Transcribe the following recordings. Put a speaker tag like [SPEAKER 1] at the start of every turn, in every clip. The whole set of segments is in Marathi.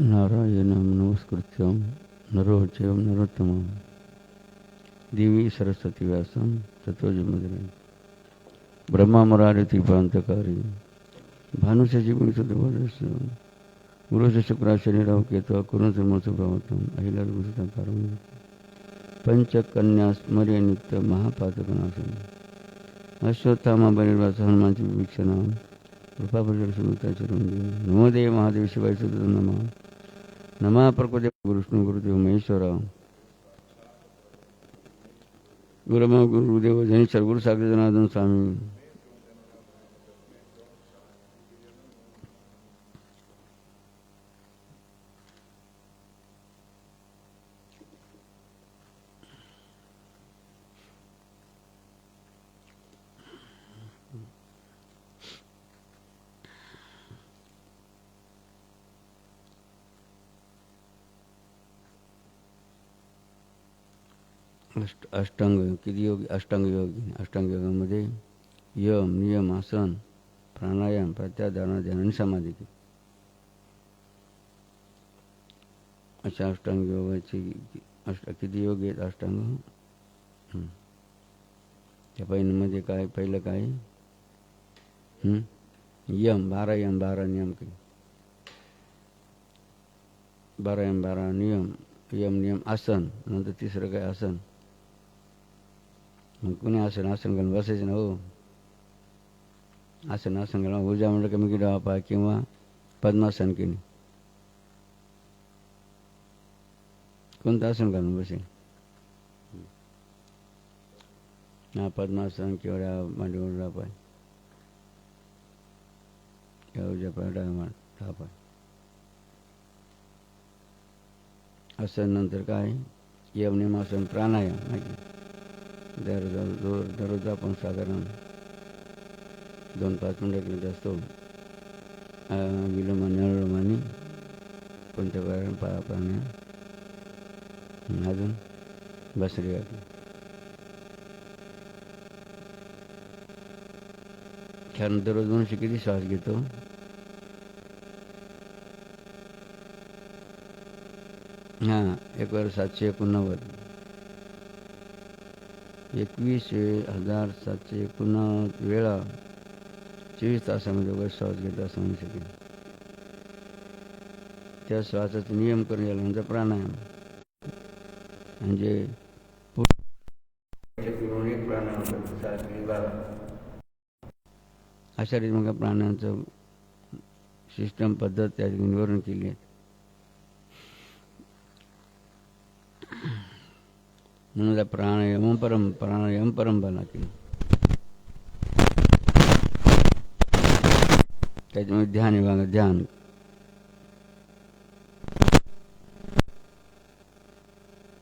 [SPEAKER 1] नारायणं नमस्कृत्यं नरो नरोत्तमं। देवी सरस्वती व्यासं ततो जमदरे ब्रह्मा मुरारिती प्रांतकारी भानुषजी गुणसुदेवदस गुरुश शुक्रा शनिराव केतु हनुमानची चिरंजीव नमो देव महादेव शिवाय सुद्धा ನಮಃ ಪ್ರಕೃತಿ ವಿಷ್ಣು ಗುರುದೇವ ಮಹೇಶ್ವರ ಗುರಮ ಗುರುದೇವ ಜನೇಶ್ವರ ಗುರು ಸಾಗರನಾಥನ ಸ್ವಾಮಿ अष्ट अष्टांग किती योग अष्टांग योग अष्टांग योगामध्ये यम नियम आसन प्राणायाम प्रत्याधारणा ध्यान आणि समाधी अशा अष्टांग योगाची अष्ट किती योग आहेत अष्टांग? त्या पहिल्यामध्ये काय पहिलं काय? यम बारा यम बारा नियम काही बारा यम बारा नियम यम नियम आसन नंतर तिसरं काय आसन? मग कुणी आसन आसन घालून बसायचं ना हो आसन आसन घालून उजा म्हणलं कमी की वापा किंवा पद्मासन केली कोणतं आसन घालून बसेल हा पद्मासन किंवा डावा मांडीवर पाय किंवा उजा पाय डावा पाय आसन नंतर काय यमनियमासन प्राणायाम दर दररोज आपण साधारण दोन पाच मिनटं केलं असतो. विलोमाने आणि कोणत्या प्रकारे पा प्राणायाम अजून बसरी वाटली छान दररोज मनुष्य किती श्वास घेतो? हां एक वर सातशे एकोणनव्वद. एकवीस हजार सातशे एकोणनव्वद वेळा चोवीस तासामध्ये वगैरे श्वास घेता असं म्हणू शकेल त्या श्वासाचा नियम करून याला म्हणजे प्राणायाम. म्हणजे एक प्राणायाम सात बारा अशा रीती मग प्राणायामचं सिस्टम पद्धत त्या ठिकाणी वर्णन केली आहे. म्हणून प्राणायाम परम प्राणायाम परंपरा केली. त्याच्यामुळे ध्यान विभाग ध्यान.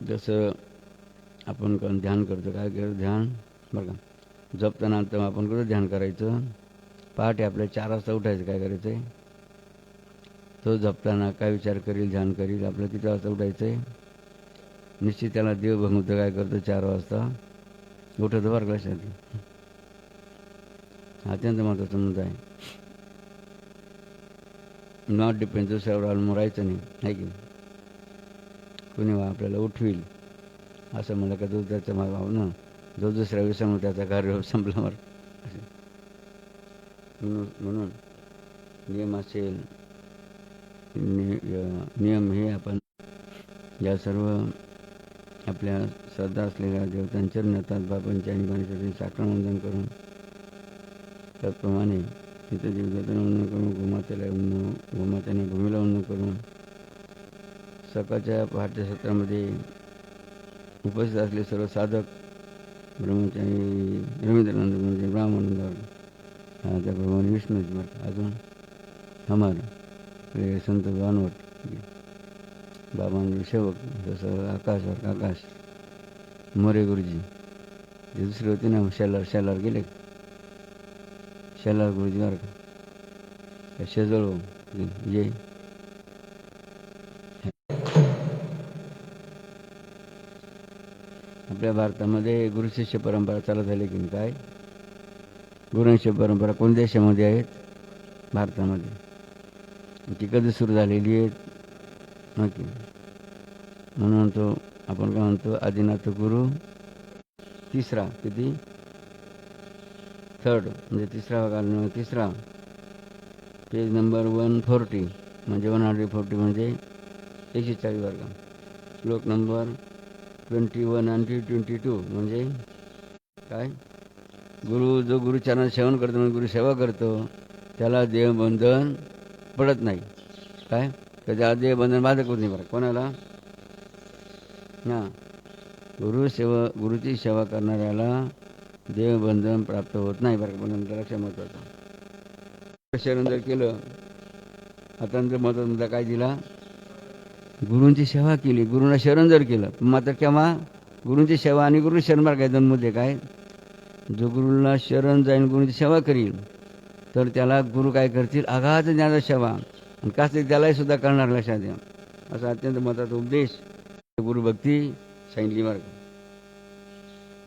[SPEAKER 1] जसं आपण कोण ध्यान करतो काय करतो? ध्यान बरं का. जपताना तर आपण कुठं ध्यान करायचं? पहाटे आपल्या चार वाजता उठायचं काय करायचं आहे तो जपताना काय विचार करील ध्यान करील आपलं किती वाजता उठायचं आहे निश्चित त्याला देव भंगत काय करतो चार वाजता. उठवतो बरं लक्षात अत्यंत महत्त्वाचा मुद्दा आहे. नॉट डिपेंड दुसऱ्यावर अवलंबून राहायचं नाही आहे की कुणी आपल्याला उठवील असं म्हणलं का तो त्याचा भाव ना जो दुसऱ्या विसरून त्याचा कार्य संपला म्हणून म्हणून नियम असेल नियम हे आपण या सर्व आपल्या श्रद्धा असलेल्या देवतांच्या नेतात बाबांच्या आणि गणेशाचे साखरवंदन करून त्याचप्रमाणे तिथे जीवदातांना वंदन करून गोमातेला वंदन गोमातेने भूमीला वंदन करून सकाळच्या पहाटे सत्रामध्ये उपस्थित असले सर्व साधक ब्रह्मचारी रवींद्रानंद म्हणजे ब्राह्मण त्याप्रमाणे विष्णू अजून हमार संत भानवट बाबांचे सेवक जसं आकाश आकाश मोरे गुरुजी. जे दुसरे होते ना शेलार शेलार गेले. शेलार गुरुजी बरं का. शेजळ जे आपल्या भारतामध्ये गुरुशिष्य परंपरा चालू झाली की काय? गुरुशिष्य परंपरा कोणत्या देशामध्ये आहेत? भारतामध्ये. ती कधी सुरू झालेली आहे नक्की. म्हणून म्हणतो आपण काय म्हणतो आदिनाथ गुरु तिसरा किती? थर्ड म्हणजे तिसरा भाग तिसरा. पेज नंबर वन फोर्टी म्हणजे वन हंड्रेड फोर्टी म्हणजे एकशे चाळीस वर्ग. श्लोक नंबर ट्वेंटी वन आणि ट्वेंटी टू म्हणजे काय? गुरु जो गुरुचरणात सेवन करतो म्हणजे गुरुसेवा करतो त्याला देहबंधन पडत नाही. काय? तर त्याला देहबंधन बाधक होत नाही बरं. कोणाला? ना. गुरु सेवा गुरुची सेवा करणाऱ्याला देवबंधन प्राप्त होत नाही. बरं पण नंतर लक्ष महत्वाचं शरण जर केलं. आता नंतर महत्त्वाचा मुद्दा काय दिला? गुरूंची सेवा केली. गुरुना शरण जर केलं मात्र केव्हा? गुरूंची सेवा आणि गुरु शरण मार्ग आहे दोन मुद्दे काय? जो गुरुला शरण जाईन गुरुची सेवा करील तर त्याला गुरु काय करतील? आघात ज्ञानाचा सेवा. आणि कास त्यालाही सुद्धा करणार लक्षात द्या असा अत्यंत महत्त्वाचा उपदेश गुरु भक्ती सांगितली मार्ग.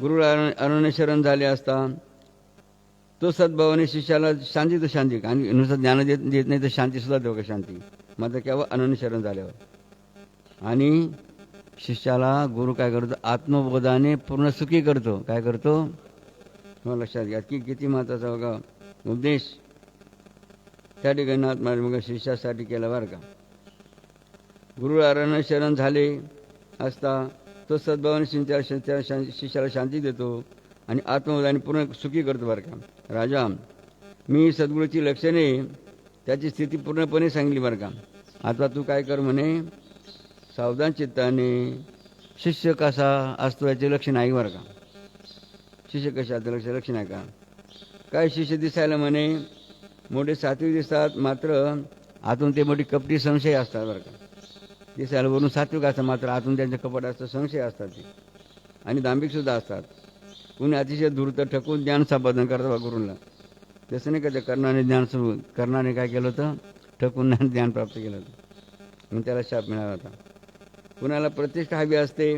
[SPEAKER 1] गुरु अरण्य शरण झाले असता तो सद्भावाने शिष्याला शांती तर शांती आणि नुसतं ज्ञान देत देत नाही तर शांती सुद्धा देऊ का शांती? मात्र केव्हा अनन्य शरण झाल्यावर. आणि शिष्याला गुरु काय करतो? आत्मबोधाने पूर्ण सुखी करतो. काय करतो? तुम्हाला लक्षात घ्या की किती महत्त्वाचा बघा उपदेश. त्या ठिकाणी आत्मा मग शिष्यासाठी केला बरं का. गुरु अरण्य शरण झाले. असता तो सद्भावाने शां शिष्याला शांती देतो आणि आत्मवदाने पूर्ण सुखी करतो बरं का. राजा मी सद्गुरूची लक्षणे त्याची स्थिती पूर्णपणे सांगली बरं का. आता तू काय कर म्हणे सावधान चित्ताने शिष्य कसा असतो याचे लक्ष नाही बरं का. शिष्य कशा लक्ष लक्ष नाही का. काय शिष्य दिसायला म्हणे मोठे सात्विक दिसतात मात्र आतून ते मोठी कपटी संशय असतात बरं का. दिसायला वरून सात्विक असतात मात्र आतून त्यांचं कपट असतं संशय असतात ते. आणि दांभिकसुद्धा असतात. कुणी अतिशय धूर्त ठकून ज्ञान संपादन करतात बा गुरुला. तसं नाही का त्या कर्णाने ज्ञान सुरू कर्णाने काय केलं होतं? ठकून ज्ञान प्राप्त केलं होतं. म्हणून त्याला शाप मिळाला होता. कुणाला प्रतिष्ठा हवी असते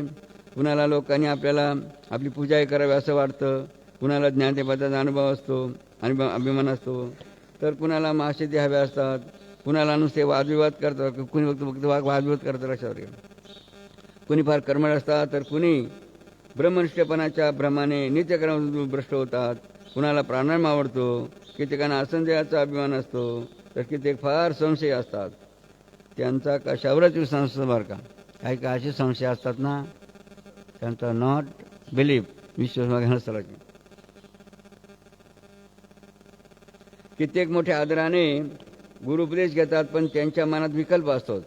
[SPEAKER 1] कुणाला लोकांनी आपल्याला आपली पूजाही करावी असं वाटतं कुणाला ज्ञानदेवाचा अनुभव असतो आणि अभिमान असतो तर कुणाला महाशेती हव्या असतात कुणाला नुसते वादविवाद करतात कुणी फक्त फक्त वाद वादविवाद करतात लक्षावर कुणी फार कर्मळ असतात तर कुणी ब्रह्मनिष्ठपणाच्या भ्रमाने नित्यक्रम भ्रष्ट होतात. कुणाला प्राणायाम आवडतो कित्येकांना असंदेहाचा अभिमान असतो तर कित्येक फार संशय असतात. त्यांचा कशावरच विश्वास बरं का? काही काही असे संशय असतात ना त्यांचा नॉट बिलीफ विश्वास वगैरे की कित्येक मोठ्या आदराने गुरुपदेश घेतात पण त्यांच्या मनात विकल्प असतो.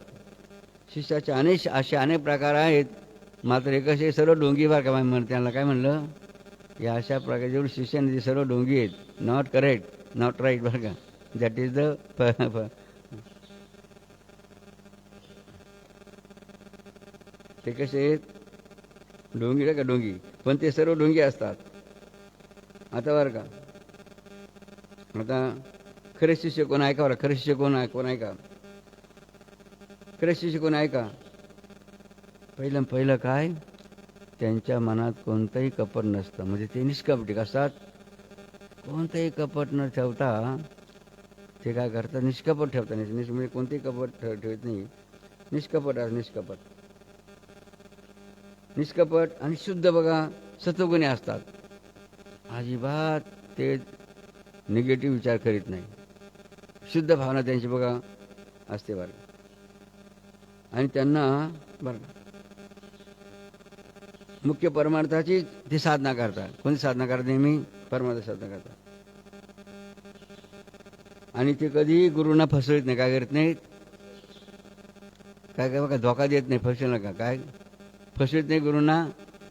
[SPEAKER 1] शिष्याचे अनेक असे अनेक प्रकार आहेत. मात्र हे कसे सर्व डोंगी बार काय म्हण त्यांना काय म्हणलं? या अशा प्रकारे जेवढे शिष्याने सर्व डोंगी आहेत नॉट करेक्ट नॉट राईट बरं का. दॅट इज द ते कसे आहेत? डोंगी का डोंगी. पण ते सर्व डोंगी असतात. आता बरं का. आता खरे शिष्य कोण ऐका बरं खरे शिष्य कोण आहे कोण ऐका खरे शिष्य कोण ऐका पहिलं पहिलं काय त्यांच्या मनात कोणतंही कपट नसतं म्हणजे ते निष्कपटिक असतात कोणतंही कपट न ठेवता ते काय करतात निष्कपट ठेवता नाही निष् म्हणजे कोणतेही कपट ठेवत नाही निष्कपट असं निष्कपट निष्कपट आणि शुद्ध बघा सत्वगुणी असतात अजिबात ते निगेटिव्ह विचार करीत नाही शुद्ध भावना त्यांची बघा असते बरं. आणि त्यांना बरं. मुख्य परमार्थाची ते साधना करतात. कोणती साधना करतात नेहमी? परमार्थ साधना करतात. आणि ते कधी गुरुंना फसवत नाही काय करत नाहीत? काय काय बघा धोका देत नाही फसू नका. काय? फसवत नाही गुरुंना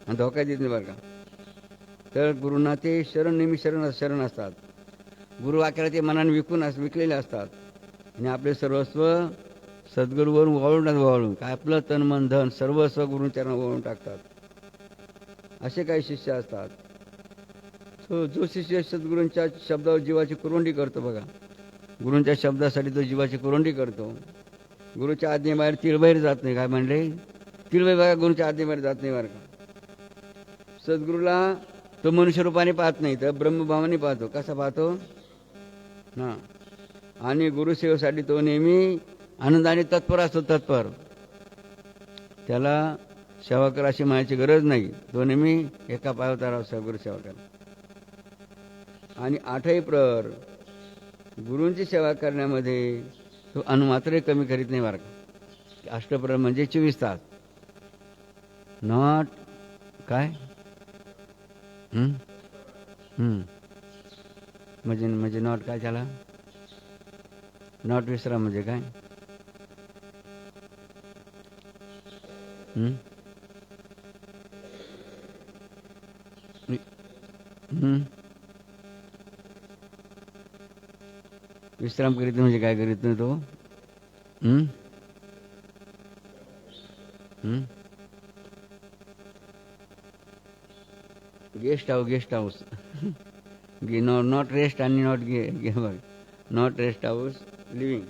[SPEAKER 1] आणि धोका देत नाही बरं का. तर गुरुंना ते शरण नेहमी शरण शरण असतात. गुरुवाक्याला ते मनाने विकून अस विकलेले असतात. आणि आपले सर्वस्व सद्गुरूवरून वळून वळून काय आपलं तन मन धन सर्वस्व गुरुचरण वळून टाकतात. असे काही शिष्य असतात. तो जो शिष्य सद्गुरूंच्या शब्दावर जीवाची कुरवंडी करतो बघा. गुरूंच्या शब्दासाठी तो जीवाची कुरवंडी करतो. गुरुच्या आज्ञेबाहेर तिळबाहेर जात नाही काय म्हणले? तिळबाई बघा गुरुच्या आज्ञेबाहेर जात नाही बरं का. सद्गुरूला तो मनुष्य रूपाने पाहत नाही तर ब्रह्मभावाने पाहतो. कसा पाहतो? ना आणि गुरुसेवेसाठी तो नेहमी आनंदाने तत्पर असतो तत्पर. त्याला सेवा करा अशी म्हणायची गरज नाही. तो नेहमी एका पायावर तारा सेवा करू सेवा आणि आठही प्रहर गुरूंची सेवा करण्यामध्ये तो अनुमात्र कमी करीत नाही मार्ग. अष्टप्रहर म्हणजे चोवीस तास. नॉट काय? हम्म? हम्म. म्हणजे म्हणजे नॉट काय त्याला नॉट विसरा म्हणजे काय? विश्राम करीत नाही म्हणजे काय करीत नाही तो? हं? Guest house guest house. गे नॉ नॉट रेस्ट आणि नॉट गे गे नॉट रेस्ट हाऊस लिव्हिंग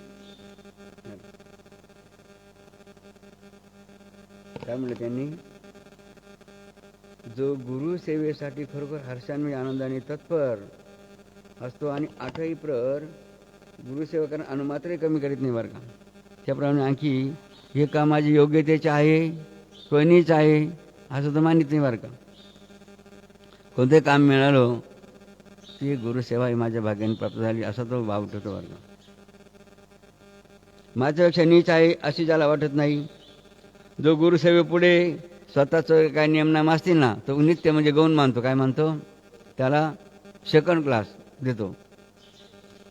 [SPEAKER 1] काय म्हणलं त्यांनी जो गुरु सेवेसाठी खरोखर हर्षान्वी आनंदाने तत्पर असतो आणि आठही प्रहर गुरुसेवकांना अनुमात्रही कमी करीत नाही बरं का. त्याप्रमाणे आणखी हे काम माझी योग्यतेचे आहे कोणीच आहे असं तर मानित नाही बरं का. कोणते काम मिळालं ती गुरुसेवा ही माझ्या भाग्याने प्राप्त झाली असा तो भाव ठेवतो वर्ग माझ्यापेक्षा नीच आहे अशी ज्याला वाटत नाही. जो गुरुसेवेपुढे स्वतःचं काय नियमनाम असतील ना तो नित्य म्हणजे गौण मानतो. काय मानतो? त्याला सेकंड क्लास देतो.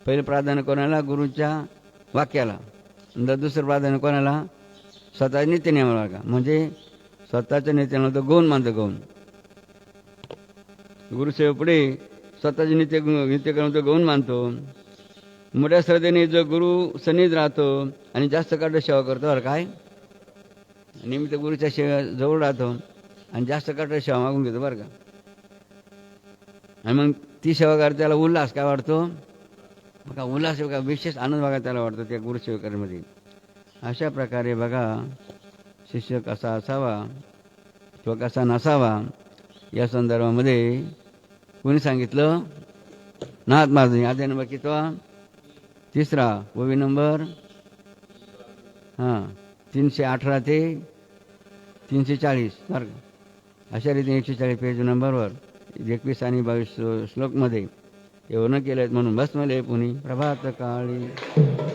[SPEAKER 1] पहिले प्राधान्य कोणाला? गुरुच्या वाक्याला. नंतर दुसरं प्राधान्य कोणाला? स्वतः नित्य नियमाला का म्हणजे स्वतःच्या नित्याला तो गौण मानतो गौण. गुरुसेवेपुढे स्वतःचे नित्य नित्यक्रम तो गौण मानतो. मोठ्या श्रद्धेने जो गुरु सन्नीत राहतो आणि जास्त काळ सेवा करतो बरं काय? निमित्त गुरुच्या सेवा जवळ राहतो आणि जास्त काळ सेवा मागून घेतो बरं का? आणि मग ती सेवा करता त्याला उल्हास काय वाटतो? बघा उल्हास बघा विशेष आनंद बघा त्याला वाटतो त्या गुरुसेवकांमध्ये अशा प्रकारे बघा शिष्य कसा असावा किंवा कसा नसावा या संदर्भामध्ये कोणी सांगितलं? नाथ महाराजांनी. अध्याय नंबर कितवा? तिसरा. ओवी नंबर? हां. तीनशे अठरा ते तीनशे चाळीस. सारखं अशा रीतीने एकशे चाळीस पेज नंबरवर एकवीस आणि बावीस श्लोकमध्ये एवढं केलं म्हणून बस मला प्रभात काळी.